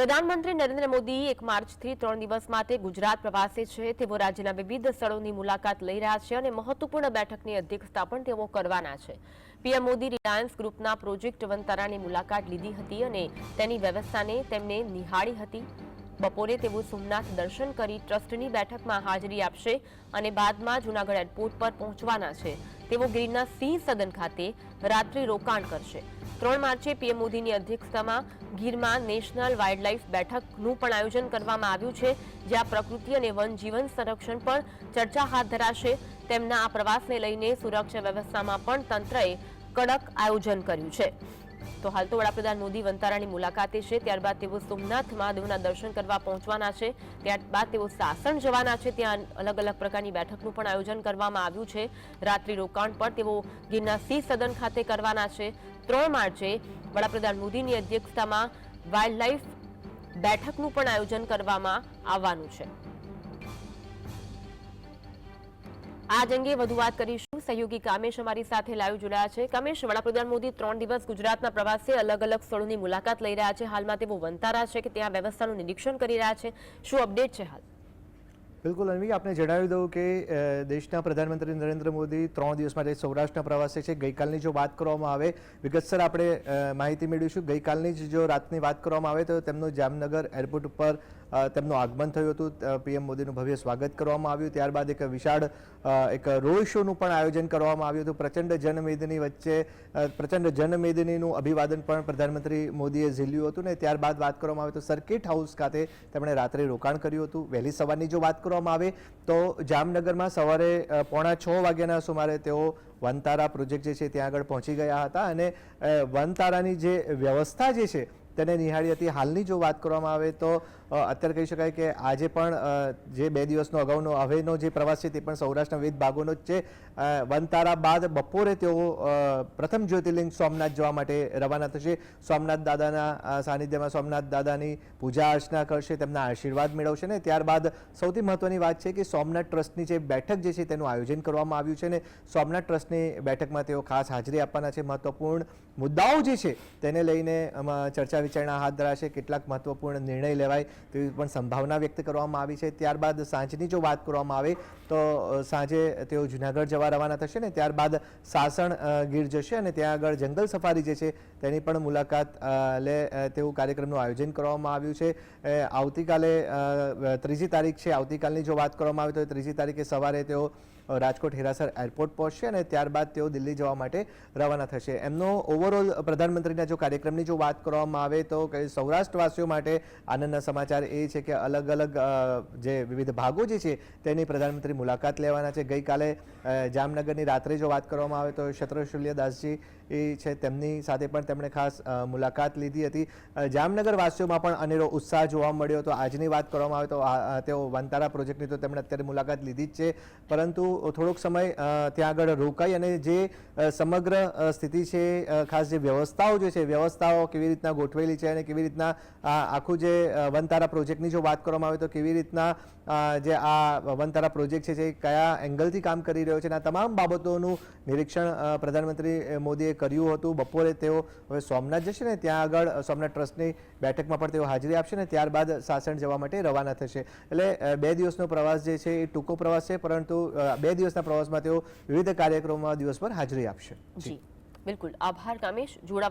પ્રધાનમંત્રી નરેન્દ્ર મોદી એક માર્ચથી ત્રણ દિવસ માટે ગુજરાત પ્રવાસે છે. તેઓ રાજ્યના વિવિધ સ્થળોની મુલાકાત લઈ રહ્યા છે અને મહત્વપૂર્ણ બેઠકની અધ્યક્ષતા પણ તેઓ કરવાના છે. પીએમ મોદી રિલાયન્સ ગ્રુપના પ્રોજેક્ટ વનતારાની મુલાકાત લીધી હતી અને તેની વ્યવસ્થાને તેમને નિહાળી હતી. બપોરે તેઓ સોમનાથ દર્શન કરી ટ્રસ્ટની બેઠકમાં હાજરી આપશે અને બાદમાં જૂનાગઢ એરપોર્ટ પર પહોંચવાના છે. તેઓ ગીરના સિંહ સદન ખાતે રાત્રિ રોકાણ કરશે. ત્રણ માર્ચે પીએમ મોદીની અધ્યક્ષતામાં ગીરમાં નેશનલ વાઇલ્ડલાઇફ બેઠકનું પણ આયોજન કરવામાં આવ્યું છે, જ્યાં પ્રકૃતિ અને વનજીવન સંરક્ષણ પર ચર્ચા હાથ ધરાશે. તેમના આ પ્રવાસને લઈને સુરક્ષા વ્યવસ્થામાં પણ તંત્રએ કડક આયોજન કર્યું છે. તો હાલ તો વડાપ્રધાન મોદી વંતારાની મુલાકાતે છે, ત્યારબાદ તેઓ સોમનાથ મહાદેવના દર્શન કરવા પહોંચવાના છે, ત્યારબાદ તેઓ સાસણ જવાના છે, ત્યાં અલગ અલગ પ્રકારની બેઠકનું પણ આયોજન કરવામાં આવ્યું છે. રાત્રિ રોકાણ પણ તેઓ ગીરના સિંહ સદન ખાતે કરવાના છે. ત્રણ માર્ચે વડાપ્રધાન મોદીની અધ્યક્ષતામાં વાઇલ્ડલાઇફ બેઠકનું પણ આયોજન કરવામાં આવવાનું છે. આજ અંગે વધુ વાત કરીશું. સહયોગી કામેશ અમારી સાથે લાઈવ જોડાયા છે. કામેશ, વડાપ્રધાન મોદી ત્રણ દિવસ ગુજરાતના પ્રવાસે અલગ અલગ સ્થળોની મુલાકાત લઈ રહ્યા છે. હાલમાં તેઓ વંતારા છે કે ત્યાં વ્યવસ્થાનું નિરીક્ષણ કરી રહ્યા છે. શું અપડેટ છે હાલ? બિલકુલ અન્વી આપને જણાવી દઉં કે દેશના પ્રધાનમંત્રી નરેન્દ્ર મોદી ત્રણ દિવસ માટે સૌરાષ્ટ્રના પ્રવાસે છે. ગઈકાલની જો વાત કરવામાં આવે વિગતસર આપણે માહિતી મેળવીશું. ગઈકાલની જ જો રાતની વાત કરવામાં આવે, તો તેમનું જામનગર એરપોર્ટ ઉપર તેમનું આગમન થયું હતું. પીએમ મોદીનું ભવ્ય સ્વાગત કરવામાં આવ્યું. ત્યારબાદ એક વિશાળ એક રોડ શોનું પણ આયોજન કરવામાં આવ્યું હતું. પ્રચંડ જનમેદની વચ્ચે પ્રચંડ જનમેદનીનું અભિવાદન પણ પ્રધાનમંત્રી મોદીએ ઝીલ્યું હતું ને ત્યારબાદ વાત કરવામાં આવે તો સર્કિટ હાઉસ ખાતે તેમણે રાત્રે રોકાણ કર્યું હતું. વહેલી સવારની જો વાત કરવામાં આવે. તો જામનગરમાં સવારે પોણા છ વાગ્યાના સુમારે તેઓ વનતારા પ્રોજેક્ટ જે છે ત્યાં આગળ પહોંચી ગયા હતા અને વનતારાની જે વ્યવસ્થા જે છે તેને નિહાળી હતી. હાલની જો વાત કરવામાં આવે તો અત્યારે કહી શકાય કે આજે પણ જે બે દિવસનો અગાઉનો હવેનો જે પ્રવાસ છે તે પણ સૌરાષ્ટ્રના વિવિધ ભાગોનો જ છે. વનતારા બાદ બપોરે તેઓ પ્રથમ જ્યોતિર્લિંગ સોમનાથ જવા માટે રવાના થશે. સોમનાથ દાદાના સાનિધ્યમાં સોમનાથ દાદાની પૂજા અર્ચના કરશે, તેમના આશીર્વાદ મેળવશે ને ત્યારબાદ સૌથી મહત્વની વાત છે કે સોમનાથ ટ્રસ્ટની જે બેઠક જે છે તેનું આયોજન કરવામાં આવ્યું છે ને સોમનાથ ટ્રસ્ટની બેઠકમાં તેઓ ખાસ હાજરી આપવાના છે. મહત્વપૂર્ણ મુદ્દાઓ જે છે તેને લઈને ચર્ચા વિચારણા હાથ ધરાશે. કેટલાક મહત્વપૂર્ણ નિર્ણય લેવાય. તેવી પણ સંભાવના વ્યક્ત કરવામાં આવી છે. ત્યારબાદ સાંજની જો વાત કરવામાં આવે, તો સાંજે તેઓ જુનાગઢ જવા રવાના થશે ને ત્યારબાદ સાસણ ગીર જશે અને ત્યાં આગળ જંગલ સફારી જે છે તેની પણ મુલાકાત લે તેવું કાર્યક્રમનું આયોજન કરવામાં આવ્યું છે. આવતીકાલે ત્રીજી તારીખ છે. આવતીકાલની જો વાત કરવામાં આવે તો ત્રીજી તારીખે સવારે તેઓ રાજકોટ હિરાસર એરપોર્ટ પહોંચશે અને ત્યારબાદ તેઓ દિલ્હી જવા માટે રવાના થશે. એમનો ઓવરઓલ પ્રધાનમંત્રીના જો કાર્યક્રમની જો વાત કરવામાં આવે તો સૌરાષ્ટ્રવાસીઓ માટે આનંદના સમાચાર એ છે કે અલગ અલગ જે વિવિધ ભાગો જે છે તેની પ્રધાનમંત્રી મુલાકાત લેવાના છે. ગઈકાલે જામનગરની રાત્રે જો વાત કરવામાં આવે તો શત્રુશલ્ય દાસજી એ છે તેમની સાથે પણ તેમણે ખાસ મુલાકાત લીધી હતી. જામનગર વાસીઓમાં પણ અનેરો ઉત્સાહ જોવા મળ્યો તો આજની વાત કરવામાં આવે તો તેઓ વનતારા પ્રોજેક્ટની તો તેમણે અત્યારે મુલાકાત લીધી જ છે. પરંતુ થોડોક સમય ત્યાં આગળ રોકાઈ અને જે સમગ્ર સ્થિતિ છે ખાસ જે વ્યવસ્થાઓ જે છે વ્યવસ્થાઓ કેવી રીતના ગોઠવેલી છે અને કેવી રીતના આખું જે અ, વનતારા પ્રોજેક્ટની જો વાત કરવામાં આવે તો કેવી રીતના જે આ વનતારા પ્રોજેક્ટ છે, જે કયા એંગલથી કામ કરી રહ્યો છે, અને આ તમામ બાબતોનું નિરીક્ષણ પ્રધાનમંત્રી મોદીએ કર્યું હતું. બપોરે તેઓ હવે સોમનાથ જશે ને, ત્યાં આગળ સોમનાથ ટ્રસ્ટની બેઠકમાં પણ તેઓ હાજરી આપશે ને, ત્યારબાદ સાસણ જવા માટે રવાના થશે. એટલે બે દિવસનો પ્રવાસ જે છે એ ટૂંકો પ્રવાસ છે, પરંતુ બે દિવસના પ્રવાસમાં તેઓ વિવિધ કાર્યક્રમોમાં દિવસભર હાજરી આપશે. બિલકુલ. આભાર, કામેશ. જોડા